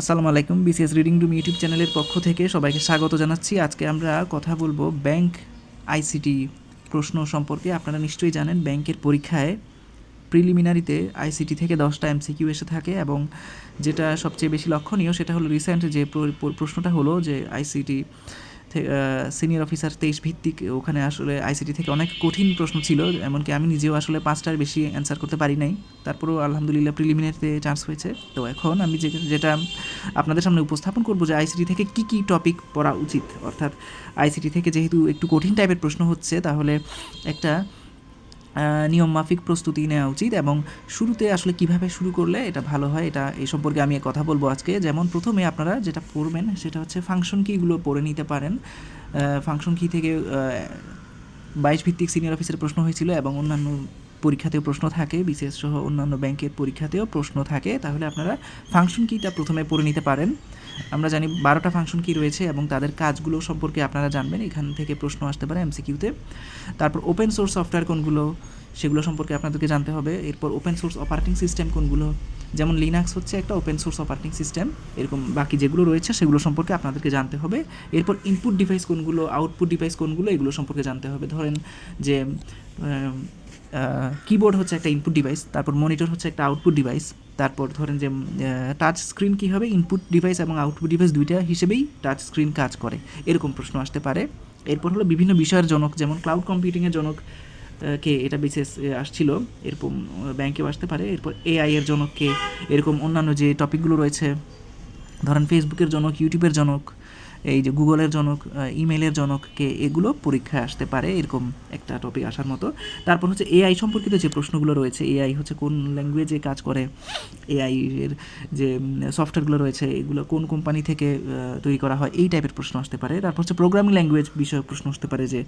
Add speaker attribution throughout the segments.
Speaker 1: আসসালামু আলাইকুম BCS reading room YouTube চ্যানেলের পক্ষ থেকে সবাইকে স্বাগত জানাচ্ছি। আজকে আমরা কথা বলব ব্যাংক আইসিটি প্রশ্ন সম্পর্কে। আপনারা নিশ্চয়ই জানেন, ব্যাংকের পরীক্ষায় প্রিলিমিনারিতে আইসিটি থেকে দশটা এমসিকিউ এসে থাকে এবং যেটা সবচেয়ে বেশি লক্ষণীয় সেটা হলো রিসেন্ট যে প্র- প্র- প্রশ্নটা হলো যে আইসিটি সিনিয়র অফিসার তেইশ ভিত্তিক ওখানে আসলে আইসিটি থেকে অনেক কঠিন প্রশ্ন ছিল, এমনকি আমি নিজেও আসলে পাঁচটার বেশি অ্যান্সার করতে পারি নাই। তারপরেও আলহামদুলিল্লাহ প্রিলিমিনারিতে চান্স হয়েছে। তো এখন আমি যে, যেটা আপনাদের সামনে উপস্থাপন করব যে আইসিটি থেকে কি কি টপিক পড়া উচিত, অর্থাৎ আইসিটি থেকে যেহেতু একটু কঠিন টাইপের প্রশ্ন হচ্ছে, তাহলে একটা নিয়মমাফিক প্রস্তুতি নেওয়া উচিত এবং শুরুতে আসলে কীভাবে শুরু করলে এটা ভালো হয়, এটা এই সম্পর্কে আমি কথা বলব আজকে। যেমন প্রথমে আপনারা যেটা পড়বেন সেটা হচ্ছে ফাংশন কিগুলো পড়ে নিতে পারেন। ফাংশন কি থেকে বাইশ ভিত্তিক সিনিয়র অফিসের প্রশ্ন হয়েছিল এবং অন্যান্য পরীক্ষাতেও প্রশ্ন থাকে বিশেষ সহ অন্যান্য ব্যাংকের পরীক্ষাতেও প্রশ্ন থাকে, তাহলে আপনারা ফাংশন কিটা প্রথমে পড়ে নিতে পারেন। আমরা জানি বারোটা ফাংশন কি রয়েছে এবং তাদের কাজগুলো সম্পর্কে আপনারা জানবেন, এখান থেকে প্রশ্ন আসতে পারে এমসিকিউতে তারপর ওপেন সোর্স সফটওয়্যার কোনগুলো, সেগুলো সম্পর্কে আপনাদেরকে জানতে হবে। এরপর ওপেন সোর্স অপারেটিং সিস্টেম কোনগুলো, যেমন লিনাক্স হচ্ছে একটা ওপেন সোর্স অপারেটিং সিস্টেম এরকম বাকি যেগুলো রয়েছে সেগুলো সম্পর্কে আপনাদেরকে জানতে হবে। এরপর ইনপুট ডিভাইস কোনগুলো আউটপুট ডিভাইস কোনগুলো, এগুলো সম্পর্কে জানতে হবে। ধরেন যে কিবোর্ড হচ্ছে একটা ইনপুট ডিভাইস তারপর মনিটর হচ্ছে একটা আউটপুট ডিভাইস তারপর ধরেন যে টাচ স্ক্রিন কী হবে? ইনপুট ডিভাইস এবং আউটপুট ডিভাইস দুইটা হিসেবেই টাচ স্ক্রিন কাজ করে। এরকম প্রশ্ন আসতে পারে। এরপর হলো বিভিন্ন বিষয়ের জনক, যেমন ক্লাউড কম্পিউটিংয়ের জনক কে এটা বিশেষ আসছিল, এরকম ব্যাংকেও আসতে পারে। এরপর এআই এর জনক কে, এরকম অন্যান্য যে টপিকগুলো রয়েছে, ধরেন ফেসবুকের জনক ইউটিউবের জনক এই যে গুগলের জনক ইমেলের জনক কে এগুলো পরীক্ষায় আসতে পারে, এরকম একটা টপিক আসার মতো। তারপর হচ্ছে এআই সম্পর্কিত যে প্রশ্নগুলো রয়েছে এআই হচ্ছে কোন ল্যাঙ্গুয়েজে কাজ করে এআই এর যে সফটওয়্যারগুলো রয়েছে, এগুলো কোন কোম্পানি থেকে তৈরি করা হয়, এই টাইপের প্রশ্ন আসতে পারে। তারপর হচ্ছে প্রোগ্রামিং ল্যাঙ্গুয়েজ বিষয়ক প্রশ্ন আসতে পারে যে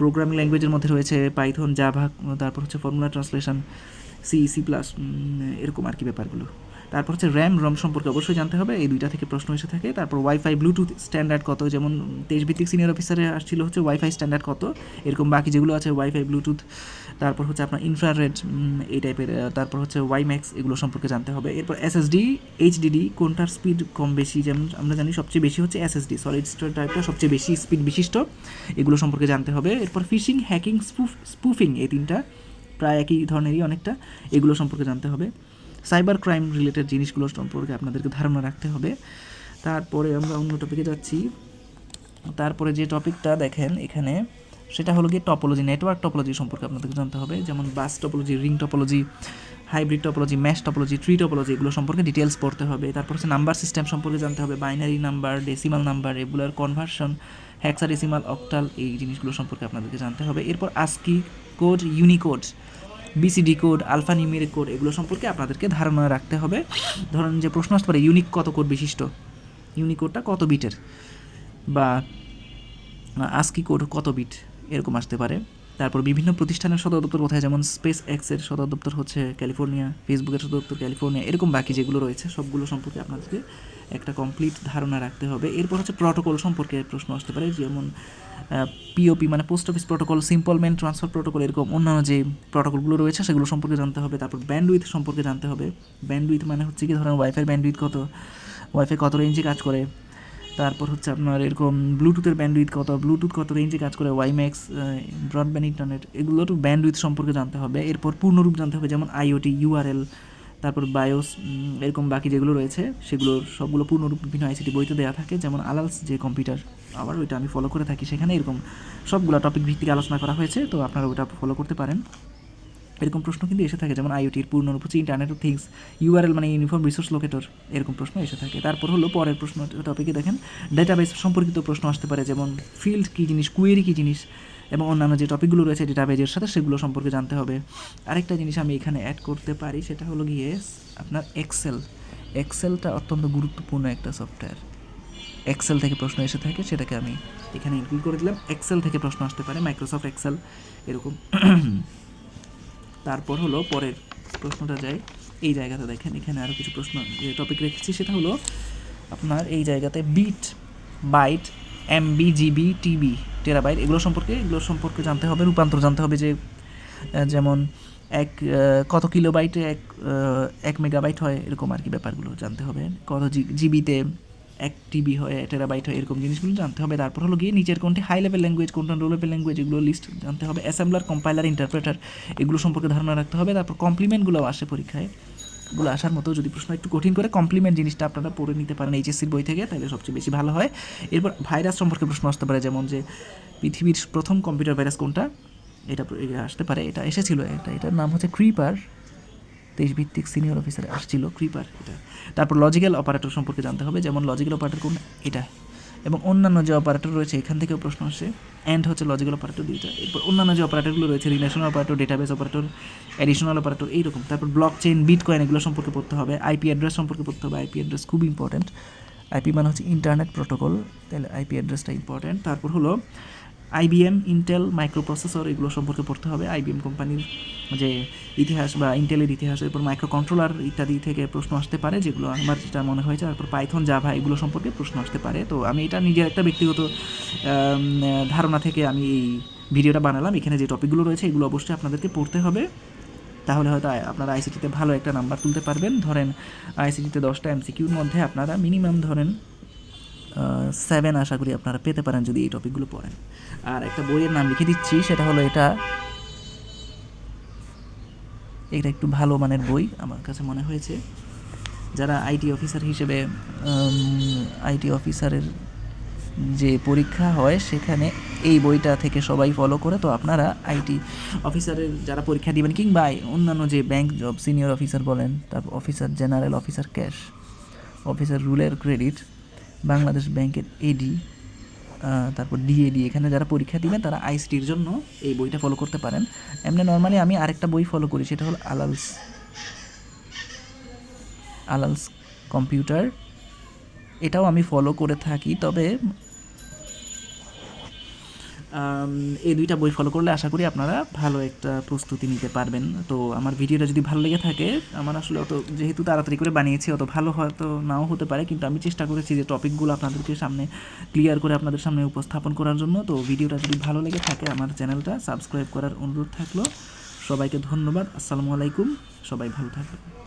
Speaker 1: প্রোগ্রামিং ল্যাঙ্গুয়েজের মধ্যে রয়েছে পাইথন জাভা তারপর হচ্ছে formula translation C C plus এরকম আর কি ব্যাপারগুলো। তারপর হচ্ছে র্যাম রম সম্পর্কে অবশ্যই জানতে হবে। এই দুইটা থেকে প্রশ্ন এসে থাকে। তারপর ওয়াইফাই ব্লুটুথ স্ট্যান্ডার্ড কত? যেমন তেইশ ভিত্তিক সিনিয়র অফিসারে আসছিল হচ্ছে ওয়াইফাই স্ট্যান্ডার্ড কত? এরকম বাকি যেগুলো আছে ওয়াইফাই ব্লুটুথ তারপর হচ্ছে আপনার ইনফ্রারেড এই টাইপের তারপর হচ্ছে ওয়াইম্যাক্স এগুলো সম্পর্কে জানতে হবে। এরপর এসএসডি এইচডিডি কোনটার স্পিড কম বেশি? যেমন আমরা জানি সবচেয়ে বেশি হচ্ছে এসএসডি সলিড স্টোরেজ টাইপটা সবচেয়ে বেশি স্পিড বিশিষ্ট। এগুলো সম্পর্কে জানতে হবে। এরপর ফিশিং হ্যাকিং স্পুফ স্পুফিং এই তিনটা প্রায় একই ধরনেরই অনেকটা। এগুলো সম্পর্কে জানতে হবে। সাইবার ক্রাইম রিলেটেড জিনিসগুলো সম্পর্কে আপনাদেরকে ধারণা রাখতে হবে। তারপরে আমরা অন্য টপিকে যাচ্ছি। তারপরে যে টপিকটা দেখেন এখানে, সেটা হলো গিয়ে টপোলজি নেটওয়ার্ক টপোলজি সম্পর্কে আপনাদেরকে জানতে হবে। যেমন bus topology ring topology hybrid topology mesh topology tree topology এগুলো সম্পর্কে ডিটেলস পড়তে হবে। তারপর হচ্ছে নাম্বার সিস্টেম সম্পর্কে জানতে হবে বাইনারি নাম্বার ডেসিমাল নাম্বার এগুলোর কনভার্সন হ্যাক্সাডেসিমাল অক্টাল এই জিনিসগুলো সম্পর্কে আপনাদেরকে জানতে হবে। এরপর ASCII code Unicode BCD code alphanumeric code এগুলো সম্পর্কে আপনাদেরকে ধারণা রাখতে হবে। ধরুন যে প্রশ্ন আসতে পারে ইউনিক কত কোড বিশিষ্ট? ইউনিক কোডটা কত বিটের বা আস্কি কোড কত বিট এরকম আসতে পারে। তারপর বিভিন্ন প্রতিষ্ঠানের সদর দপ্তর কোথায়, যেমন স্পেস এক্সের সদর দপ্তর হচ্ছে ক্যালিফোর্নিয়া ফেসবুকের সদর দপ্তর ক্যালিফোর্নিয়া, এরকম বাকি যেগুলো রয়েছে, সবগুলো সম্পর্কে আপনাদেরকে একটা কমপ্লিট ধারণা রাখতে হবে। এরপর হচ্ছে প্রটোকল সম্পর্কে প্রশ্ন আসতে পারে, যেমন পিওপি মানে post office protocol simple mail transfer protocol এরকম অন্যান্য যে প্রোটোকলগুলো রয়েছে সেগুলো সম্পর্কে জানতে হবে। তারপর ব্যান্ডউইথ সম্পর্কে জানতে হবে। ব্যান্ডউইথ মানে হচ্ছে কি, ধরেন ওয়াইফাই ব্যান্ডউইথ কত? ওয়াইফাই কত রেঞ্জে কাজ করে? তারপর হচ্ছে আপনার এরকম ব্লুটুথের ব্যান্ডউইথ কত, ব্লুটুথ কত রেঞ্জে কাজ করে ওয়াইম্যাক্স ব্রডব্যান্ড ইন্টারনেট এগুলোর ব্যান্ডউইথ সম্পর্কে জানতে হবে। এরপর পূর্ণরূপ জানতে হবে, যেমন আইওটি ইউআরএল তারপর বায়োস এরকম বাকি যেগুলো রয়েছে, সেগুলোর সবগুলো পূর্ণরূপ বিভিন্ন আইসিটি বইতে দেওয়া থাকে, যেমন আলালস যে কম্পিউটার আবার ওইটা আমি ফলো করে থাকি, সেখানে এরকম সবগুলো টপিক ভিত্তিক আলোচনা করা হয়েছে, তো আপনারা ওইটা ফলো করতে পারেন। এরকম প্রশ্ন কিন্তু এসে থাকে, যেমন আইওটির পূর্ণরূপ হচ্ছে ইন্টারনেট অফ থিংস ইউআরএল মানে ইউনিফর্ম রিসোর্স লোকেটর এরকম প্রশ্ন এসে থাকে। তারপর হলো পরের প্রশ্ন টপিকে দেখেন ডেটাবেস সম্পর্কিত প্রশ্ন আসতে পারে, যেমন ফিল্ড কী জিনিস কুয়েরি কী জিনিস, এবং অন্যান্য যে টপিকগুলো রয়েছে ডেটাবেজের সাথে সেগুলো সম্পর্কে জানতে হবে। আরেকটা জিনিস আমি এখানে অ্যাড করতে পারি, সেটা হলো গিয়ে আপনার এক্সেল এক্সেলটা অত্যন্ত গুরুত্বপূর্ণ একটা সফটওয়্যার এক্সেল থেকে প্রশ্ন এসে থাকে, সেটাকে আমি এখানে ইনক্লুড করে দিলাম। এক্সেল থেকে প্রশ্ন আসতে পারে মাইক্রোসফট এক্সেল এরকম। তারপর হলো পরের প্রশ্নটা যায় এই জায়গাতে দেখেন, এখানে আরও কিছু প্রশ্ন যে টপিক রেখেছি। সেটা হলো আপনার এই জায়গাতে bit byte MB GB TB terabyte এগুলো সম্পর্কে এগুলো সম্পর্কে জানতে হবে, রূপান্তর জানতে হবে যে যেমন এক কত কিলোবাইটে এক এক মেগাবাইট হয়, এরকম আর কি ব্যাপারগুলো জানতে হবে। কত জিবিতে এক টিবি হয় টেরাবাইট হয় এরকম জিনিসগুলো জানতে হবে। তারপর হলো গিয়ে নিচের কোনটি হাই লেভেল ল্যাঙ্গুয়েজ কোনটা লো লেভেল ল্যাঙ্গুয়েজ এগুলো লিস্ট জানতে হবে। অ্যাসেম্বলার কম্পাইলার ইন্টারপ্রেটার এগুলো সম্পর্কে ধারণা রাখতে হবে। তারপর কমপ্লিমেন্টগুলোও আসে পরীক্ষায়। এগুলো আসার মতো যদি প্রশ্ন একটু কঠিন করে কমপ্লিমেন্ট জিনিসটা আপনারা পড়ে নিতে পারেন এইচএসসির বই থেকে, তাহলে সবচেয়ে বেশি ভালো হয়। এরপর ভাইরাস সম্পর্কে প্রশ্ন আসতে পারে, যেমন যে পৃথিবীর প্রথম কম্পিউটার ভাইরাস কোনটা? এটা আসতে পারে, এটা এসেছিল, এটা, এটার নাম হচ্ছে ক্রিপার দেশভিত্তিক সিনিয়র অফিসার আসছিল ক্রিপার এটা। তারপর লজিক্যাল অপারেটর সম্পর্কে জানতে হবে, যেমন লজিক্যাল অপারেটর কোন এটা। এবং অন্যান্য যে অপারেটর রয়েছে, এখান থেকেও প্রশ্ন আসে। অ্যান্ড হচ্ছে লজিক্যাল অপারেটর দুইটা। এরপর অন্যান্য যে অপারেটরগুলো রয়েছে relational operator database operator additional operator এইরকম। তারপর ব্লক চেইন বিট কয়েন এগুলো সম্পর্কে পড়তে হবে। আইপি অ্যাড্রেস সম্পর্কে পড়তে হবে। আইপি অ্যাড্রেস খুব ইম্পর্ট্যান্ট আইপি মানে হচ্ছে ইন্টারনেট প্রোটোকল তাহলে আইপি অ্যাড্রেসটা ইম্পর্ট্যান্ট তারপর হলো আইবিএম ইন্টেল মাইক্রোপ্রসেসর এগুলো সম্পর্কে পড়তে হবে। আইবিএম কোম্পানির যে ইতিহাস বা ইন্টেলের ইতিহাস এরপর মাইক্রো কন্ট্রোলার ইত্যাদি থেকে প্রশ্ন আসতে পারে, যেগুলো আমার যেটা মনে হয়েছে তারপর পাইথন জাভা এগুলো সম্পর্কে প্রশ্ন আসতে পারে। তো আমি এটা নিজের একটা ব্যক্তিগত ধারণা থেকে আমি এই ভিডিওটা বানালাম। এখানে যে টপিকগুলো রয়েছে, এগুলো অবশ্যই আপনাদেরকে পড়তে হবে। তাহলে হয়তো আপনারা আইসিটিতে ভালো একটা নাম্বার তুলতে পারবেন। ধরেন আইসিটিতে দশটা এমসিকিউর মধ্যে আপনারা মিনিমাম ধরেন সেভেন আশা করি আপনারা পেতে পারেন যদি এই টপিকগুলো পড়েন। আর একটা বইয়ের নাম লিখে দিচ্ছি, সেটা হলো এটা। এটা একটু ভালো মানের বই, আমার কাছে মনে হয়েছে। যারা আইটি অফিসার হিসেবে আইটি অফিসারের যে পরীক্ষা হয়, সেখানে এই বইটা থেকে সবাই ফলো করে। তো আপনারা আইটি অফিসারের যারা পরীক্ষা দিবেন, কিংবা অন্যান্য যে ব্যাংক জব সিনিয়র অফিসার বলেন তারপর officer general officer cash officer রুলের credit Bangladesh ব্যাংকের এডি তারপর ডিএডি এখানে যারা পরীক্ষা দিবেন তারা আইসিটির জন্য এই বইটা ফলো করতে পারেন। এমনি নর্মালি আমি আরেকটা বই ফলো করি, সেটা হলো আলালস আলালস কম্পিউটার এটাও আমি ফলো করে থাকি, তবে এই দুইটা বই ফলো করলে আশা করি আপনারা ভালো একটা প্রস্তুতি নিতে পারবেন। তো আমার ভিডিওটা যদি ভালো লেগে থাকে, আমার আসলে অত যেহেতু তাড়াতাড়ি করে বানিয়েছি, অত ভালো হয়তো নাও হতে পারে, কিন্তু আমি চেষ্টা করেছি যে টপিকগুলো আপনাদেরকে সামনে ক্লিয়ার করে আপনাদের সামনে উপস্থাপন করার জন্য। তো ভিডিওটা যদি ভালো লেগে থাকে, আমার চ্যানেলটা সাবস্ক্রাইব করার অনুরোধ থাকল। সবাইকে ধন্যবাদ, আসসালামু আলাইকুম, সবাই ভালো থাকবেন।